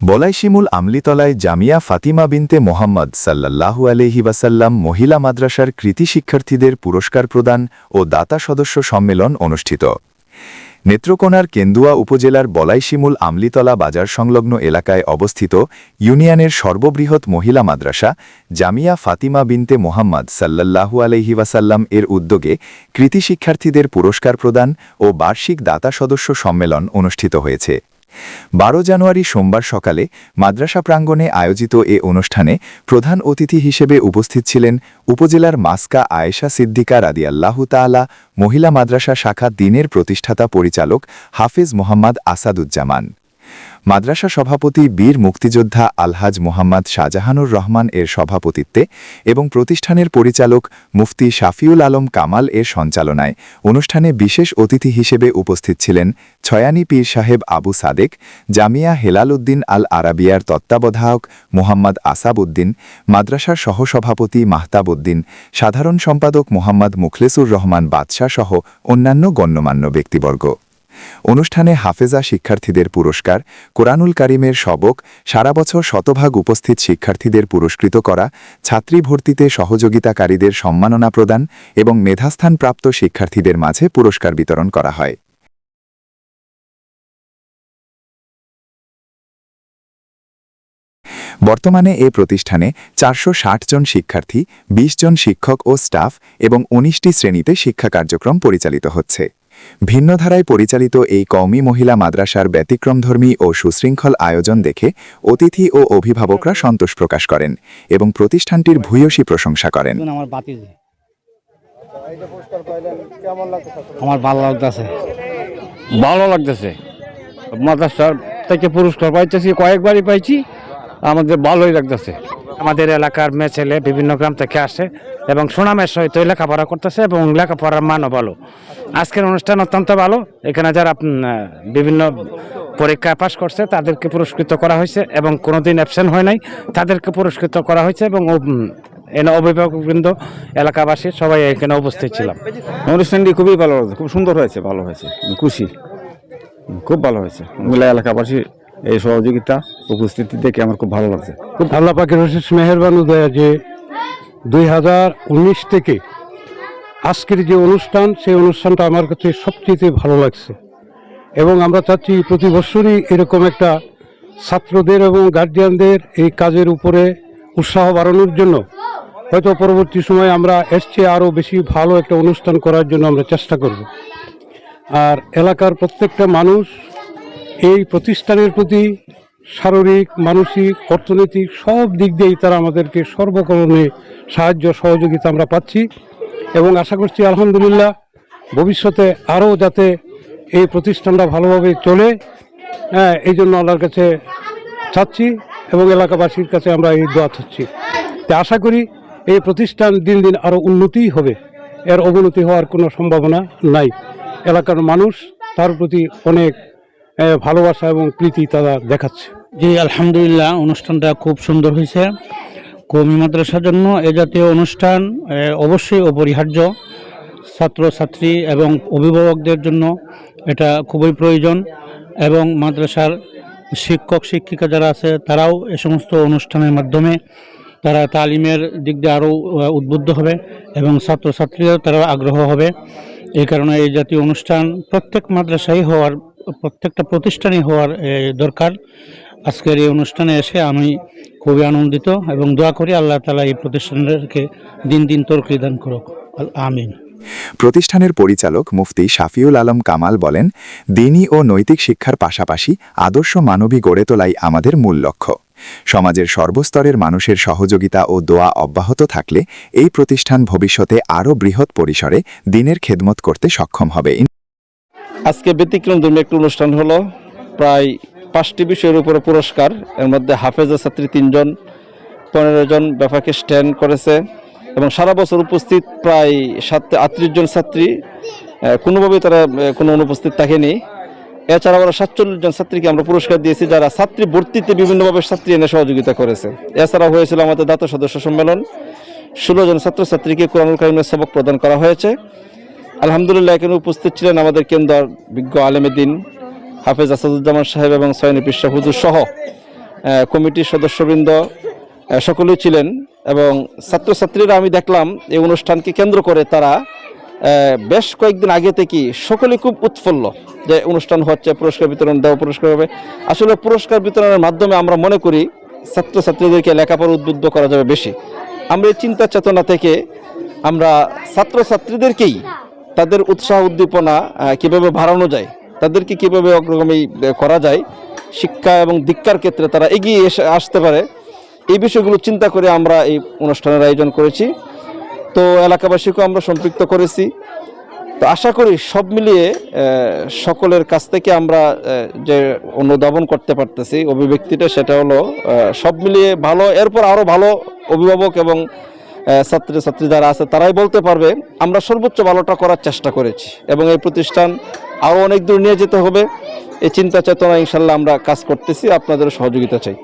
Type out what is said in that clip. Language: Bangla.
বলাইশিমুল আমলিতলায় জামিয়া ফাতিমা বিনতে মোহাম্মদ সাল্লাল্লাহু আলহি ওয়াসাল্লাম মহিলা মাদ্রাসার কৃতি শিক্ষার্থীদের পুরস্কার প্রদান ও দাতা সদস্য সম্মেলন অনুষ্ঠিত। নেত্রকোনার কেন্দুয়া উপজেলার বলাইশিমুল আমলিতলা বাজার সংলগ্ন এলাকায় অবস্থিত ইউনিয়নের সর্ববৃহৎ মহিলা মাদ্রাসা জামিয়া ফাতিমা বিনতে মোহাম্মদ সাল্লাল্লাহু আলহি ওয়াসাল্লাম এর উদ্যোগে কৃতি শিক্ষার্থীদের পুরস্কার প্রদান ও বার্ষিক দাতা সদস্য সম্মেলন অনুষ্ঠিত হয়েছে। বারো জানুয়ারি সোমবার সকালে মাদ্রাসা প্রাঙ্গণে আয়োজিত এ অনুষ্ঠানে প্রধান অতিথি হিসেবে উপস্থিত ছিলেন উপজেলার মাস্কা আয়েশা সিদ্দিকা রাদিয়াল্লাহু তালা মহিলা মাদ্রাসা শাখা দিনের প্রতিষ্ঠাতা পরিচালক হাফিজ মোহাম্মদ আসাদুজ্জামান। মাদ্রাসা সভাপতি বীর মুক্তিযোদ্ধা আলহাজ মোহাম্মদ শাহজাহানুর রহমান এর সভাপতিত্বে এবং প্রতিষ্ঠানের পরিচালক মুফতি শাফিউল আলম কামাল এর সঞ্চালনায় অনুষ্ঠানে বিশেষ অতিথি হিসেবে উপস্থিত ছিলেন ছয়ানী পীর সাহেব আবু সাদেক, জামিয়া হেলাল উদ্দিন আল আরাবিয়ার তত্ত্বাবধায়ক মোহাম্মদ আসাবউদ্দিন, মাদ্রাসার সহসভাপতি মাহতাব উদ্দিন সাধারণ সম্পাদক মোহাম্মদ মুখলেসুর রহমান বাদশাহ সহ অন্যান্য গণ্যমান্য ব্যক্তিবর্গ। অনুষ্ঠানে হাফেজা শিক্ষার্থীদের পুরস্কার, কোরআনুল কারিমের সবক, সারা বছর শতভাগ উপস্থিত শিক্ষার্থীদের পুরস্কৃত করা ছাত্রী ভর্তিতে সহযোগিতাকারীদের সম্মাননা প্রদান এবং মেধাস্থানপ্রাপ্ত শিক্ষার্থীদের মাঝে পুরস্কার বিতরণ করা হয়। বর্তমানে এ প্রতিষ্ঠানে চারশো ষাট জন শিক্ষার্থী ২০ জন শিক্ষক ও স্টাফ এবং ১৯টি শ্রেণীতে শিক্ষা কার্যক্রম পরিচালিত হচ্ছে। ভিন্ন ধারায় পরিচালিত এই কওমি মহিলা মাদ্রাসার ব্যতিক্রমধর্মী ও সুশৃঙ্খল আয়োজন দেখে অতিথি ও অভিভাবকরা সন্তোষ প্রকাশ করেন এবং প্রতিষ্ঠানটির ভূয়সী প্রশংসা করেন। একজন আমার বাতিজি আমার ভালো লাগতেছে। ভালো লাগতেছে। মাদ্রাসার থেকে পুরস্কার পাইতেছি কয়েকবারই পাইছি। আমাদের ভালোই লাগতেছে। আমাদের এলাকার মেয়ে ছেলে বিভিন্ন গ্রাম থেকে আসে এবং সুনামের সহিত লেখাপড়া করতেছে এবং লেখাপড়ার মানও ভালো। আজকের অনুষ্ঠান অত্যন্ত ভালো। এখানে যারা বিভিন্ন পরীক্ষায় পাশ করছে, তাদেরকে পুরস্কৃত করা হয়েছে এবং কোনোদিন অ্যাবসেন্ট হয় নাই। তাদেরকে পুরস্কৃত করা হয়েছে এবং এনে অভিভাবকবৃন্দ, এলাকাবাসী, সবাই এখানে উপস্থিত ছিলাম। অনুষ্ঠানটি খুবই ভালো খুব সুন্দর হয়েছে, ভালো হয়েছে, খুশি, খুব ভালো হয়েছে। এলাকাবাসী এই সহযোগিতা উপস্থিতি দেখে আমার খুব ভালো লাগছে। খুব আল্লাহ পাকের অশেষ মেহরবান উদয়া যে দুই হাজার উনিশ থেকে আজকের যে অনুষ্ঠান, সেই অনুষ্ঠানটা আমার কাছে সবচেয়ে ভালো লাগছে। এবং আমরা চাচ্ছি প্রতি বছরই এরকম একটা ছাত্রদের এবং গার্জিয়ানদের এই কাজের উপরে উৎসাহ বাড়ানোর জন্য হয়তো পরবর্তী সময়ে আমরা এসছে আরও বেশি ভালো একটা অনুষ্ঠান করার জন্য আমরা চেষ্টা করব। আর এলাকার প্রত্যেকটা মানুষ এই প্রতিষ্ঠানের প্রতি শারীরিক, মানসিক, অর্থনৈতিক সব দিক দিয়েই তারা আমাদেরকে সর্বকরণে সাহায্য, সহযোগিতা আমরা পাচ্ছি এবং আশা করছি, আলহামদুলিল্লাহ, ভবিষ্যতে আরও যাতে এই প্রতিষ্ঠানটা ভালোভাবে চলে হ্যাঁ এই জন্য আল্লাহর কাছে চাচ্ছি এবং এলাকাবাসীর কাছে আমরা এই দোয়া চাচ্ছি। তাই আশা করি এই প্রতিষ্ঠান দিন দিন আরও উন্নতিই হবে। এর অবনতি হওয়ার কোনো সম্ভাবনা নাই। এলাকার মানুষ তার প্রতি অনেক ভালোবাসা এবং প্রীতি তারা দেখাচ্ছে। জি, আলহামদুলিল্লাহ, অনুষ্ঠানটা খুব সুন্দর হয়েছে। কমি মাদ্রাসার জন্য এ জাতীয় অনুষ্ঠান অবশ্যই অপরিহার্য। ছাত্রছাত্রী এবং অভিভাবকদের জন্য এটা খুবই প্রয়োজন এবং মাদ্রাসার শিক্ষক, শিক্ষিকা যারা আছে, তারাও এ সমস্ত অনুষ্ঠানের মাধ্যমে তারা তালিমের দিক দিয়ে আরও উদ্বুদ্ধ হবে এবং ছাত্রছাত্রীরাও তারা আগ্রহ হবে। এই কারণে এই জাতীয় অনুষ্ঠান প্রত্যেক মাদ্রাসায় হওয়ার প্রত্যেকটা প্রতিষ্ঠানই হওয়ার দরকার। আজকের এই অনুষ্ঠানে এসে আমি খুবই আনন্দিত এবং দোয়া করি আল্লাহ তালা এই প্রতিষ্ঠানকে দিন দিন দান করুক। আমিন। প্রতিষ্ঠানের পরিচালক মুফতি শাফিউল আলম কামাল বলেন দিনী ও নৈতিক শিক্ষার পাশাপাশি আদর্শ মানবী গড়ে তোলাই আমাদের মূল লক্ষ্য। সমাজের সর্বস্তরের মানুষের সহযোগিতা ও দোয়া অব্যাহত থাকলে এই প্রতিষ্ঠান ভবিষ্যতে আরও বৃহৎ পরিসরে দিনের খেদমত করতে সক্ষম হবে। আজকে ব্যতিক্রম ধর্মী একটি অনুষ্ঠান হলো প্রায় পাঁচটি বিষয়ের উপরে পুরস্কার। এর মধ্যে হাফেজা ছাত্রী তিনজন পনেরো জন ব্যাপাকে স্ট্যান্ড করেছে এবং সারা বছর উপস্থিত প্রায় সাত আটত্রিশ জন ছাত্রী। কোনোভাবেই তারা কোনো অনুপস্থিত থাকেনি। এছাড়াও আমরা সাতচল্লিশ জন ছাত্রীকে আমরা পুরস্কার দিয়েছি, যারা ছাত্রী ভর্তিতে বিভিন্নভাবে ছাত্রী এনে সহযোগিতা করেছে। এছাড়াও হয়েছিল আমাদের দাতা সদস্য সম্মেলন। ষোলো জন ছাত্রছাত্রীকে কোরআনুল কারিমের সবক প্রদান করা হয়েছে। আলহামদুলিল্লাহ, এখানে উপস্থিত ছিলেন আমাদের কেন্দ্র বিজ্ঞ আলেমেদিন হাফেজ আসাদুজ্জামান সাহেব এবং সয়নী পিসা হুজুর সহ কমিটির সদস্যবৃন্দ সকলেই ছিলেন এবং ছাত্রছাত্রীরা আমি দেখলাম এই অনুষ্ঠানকে কেন্দ্র করে তারা বেশ কয়েকদিন আগে থেকেই সকলে খুব উৎফুল্ল যে অনুষ্ঠান হচ্ছে, পুরস্কার বিতরণ দেওয়া পুরস্কার হবে। আসলে পুরস্কার বিতরণের মাধ্যমে আমরা মনে করি ছাত্রছাত্রীদেরকে লেখাপড়া উদ্বুদ্ধ করা যাবে বেশি। আমরা এই চিন্তা চেতনা থেকে আমরা ছাত্রছাত্রীদেরকেই তাদের উৎসাহ উদ্দীপনা কীভাবে বাড়ানো যায়, তাদেরকে কীভাবে অগ্রগামী করা যায়, শিক্ষা এবং দীক্ষার ক্ষেত্রে তারা এগিয়ে এসে আসতে পারে, এই বিষয়গুলো চিন্তা করে আমরা এই অনুষ্ঠানের আয়োজন করেছি। তো এলাকাবাসীকেও আমরা সম্পৃক্ত করেছি। তো আশা করি সব মিলিয়ে সকলের কাছ থেকে আমরা যে অনুধাবন করতে পারতেছি, অভিব্যক্তিটা সেটা হলো সব মিলিয়ে ভালো, এরপর আরও ভালো অভিভাবক এবং ছাত্রছাত্রী যারা আছে, তারাই বলতে পারবে, আমরা সর্বোচ্চ ভালোটা করার চেষ্টা করেছি। এবং এই প্রতিষ্ঠান আরও অনেক দূর নিয়ে যেতে হবে। এই চিন্তা চেতনা ইনশাল্লাহ আমরা কাজ করতেছি। আপনাদের সহযোগিতা চাই।